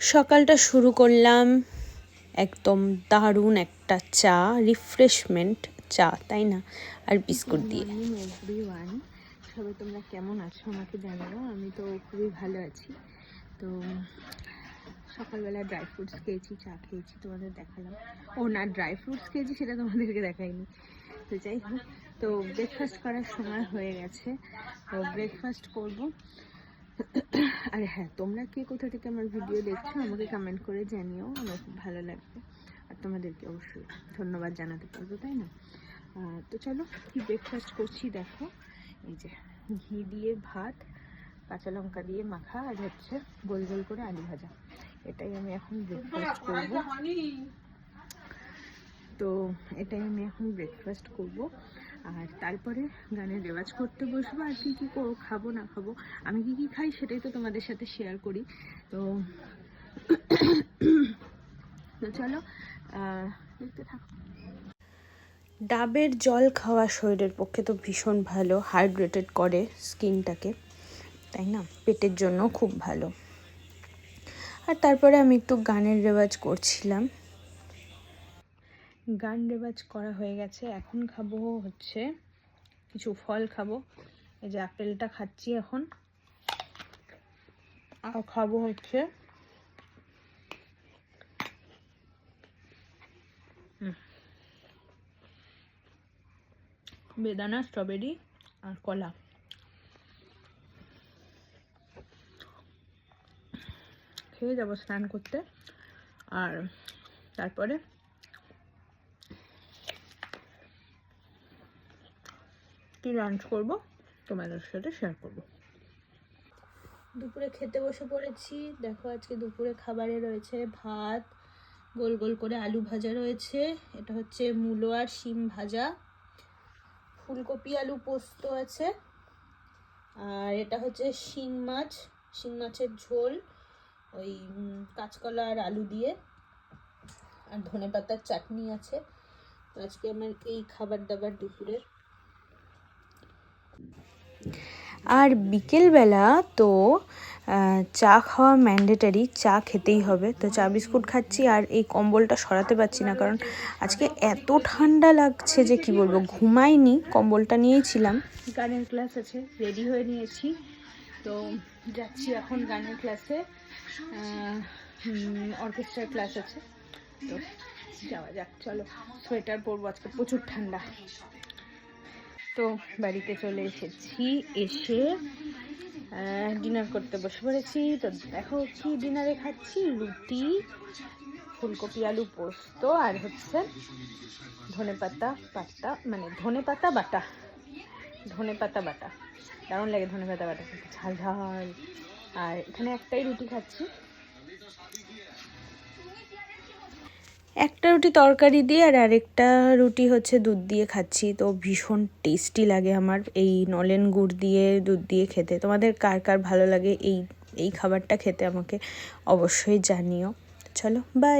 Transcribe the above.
সকালটা শুরু করলাম একদম দারুণ একটা চা রিফ্রেশমেন্ট চা, তাই না? আর বিস্কুট দিয়ে। সবাই তোমরা কেমন আছো? আমাকে জানাও, আমি তো খুবই ভালো আছি। তো সকালবেলা ড্রাই ফ্রুটস খেয়েছি, চা খেয়েছি, তোমাদের দেখালাম। ও না ড্রাই ফ্রুটস খেয়েছি, সেটা তোমাদেরকে দেখাইনি। তো যাই হোক, তো ব্রেকফাস্ট করার সময় হয়ে গেছে। তো ব্রেকফাস্ট করব। আর হ্যাঁ তোমরা কে কোথা থেকে আমার ভিডিও দেখছ? আমাকে কমেন্ট করে জানিও আমার খুব ভালো লাগবে। আর তোমাদেরকে অবশ্যই ধন্যবাদ জানাতে পারব তাই না? তো চলো কি ব্রেকফাস্ট করছি দেখো। এই যে ঘি দিয়ে ভাত কাঁচা লঙ্কা দিয়ে মাখা আর হচ্ছে গোল গোল করে আলু ভাজা। এটাই আমি এখন ব্রেকফাস্ট করব। তো এটাই আমি এখন ব্রেকফাস্ট করব। আর তারপরে গানের রেওয়াজ করতে বসবো আর কি কি খাব, না খাব। আমি কি কি খাই সেটাই তো তোমাদের সাথে শেয়ার করি। তো তো চলো দেখতে থাকো। ডাবের জল খাওয়া শরীরের পক্ষে তো ভীষণ ভালো, হাইড্রেটেড করে স্কিনটাকে, তাই না? পেটের জন্য খুব ভালো। আর তারপরে আমি একটু গানের রেওয়াজ করছিলাম। গান রেওয়াজ করা হয়ে গেছে। এখন খাব হচ্ছে কিছু ফল খাব। এই যে আপেলটা খাচ্ছি এখন। আর খাব হচ্ছে বেদানা, স্ট্রবেরি আর কলা। খেয়ে যাব স্নান করতে। আর তারপরে কি লাঞ্চ করব? তোমাদের সাথে শেয়ার করব। দুপুরে খেতে বসে পড়েছি। দেখো আজকে দুপুরে খাবারে রয়েছে ভাত, গোল গোল করে আলু ভাজা রয়েছে। এটা হচ্ছে মূলো আর শিম ভাজা। ফুলকপি আলু পোস্ত আছে। আর এটা হচ্ছে শিং মাছ। শিং মাছের ঝোল, ওই কাঁচকলা আর আলু দিয়ে। আর ধনে পাতার চাটনি আছে। আজকে আমার এই খাবার দাবার দুপুরের। আর বিকেলবেলা তো চা খাওয়া ম্যান্ডেটারি চা খেতেই হবে। তো চা বিস্কুট খাচ্ছি আর এই কম্বলটা সরাতে পারছি না কারণ আজকে এত ঠান্ডা লাগছে যে কি বলব, ঘুমাইনি, কম্বলটা নিয়েছিলাম। গানের ক্লাস আছে, রেডি হয়ে নিয়েছি। তো যাচ্ছি এখন গানের ক্লাসে। অর্কেস্ট্রার ক্লাস আছে। তো যাওয়া যাক, চলো। সোয়েটার পরবো আজকে, প্রচুর ঠান্ডা। তো বাড়িতে চলে এসেছি, এসে ডিনার করতে বসে পড়েছি। তো দেখো কি ডিনারে খাচ্ছি? রুটি, ফুলকপি, আলু পোস্ত, আর হচ্ছে ধনে পাতা পাতা মানে ধনে পাতা, বাটা। ধনে পাতা, বাটা। দারুণ লাগে ধনে পাতা, বাটা ঝাল ঝাল। আর এখানে একটাই রুটি খাচ্ছি। একটা রুটি তরকারি দিয়ে আর আরেকটা রুটি হচ্ছে দুধ দিয়ে খাচ্ছি। তো ভীষণ টেস্টি লাগে আমার এই নলেন গুড় দিয়ে দুধ দিয়ে খেতে। তোমাদের কার কার ভালো লাগে এই এই খাবারটা খেতে আমাকে অবশ্যই জানিও। চলো বাই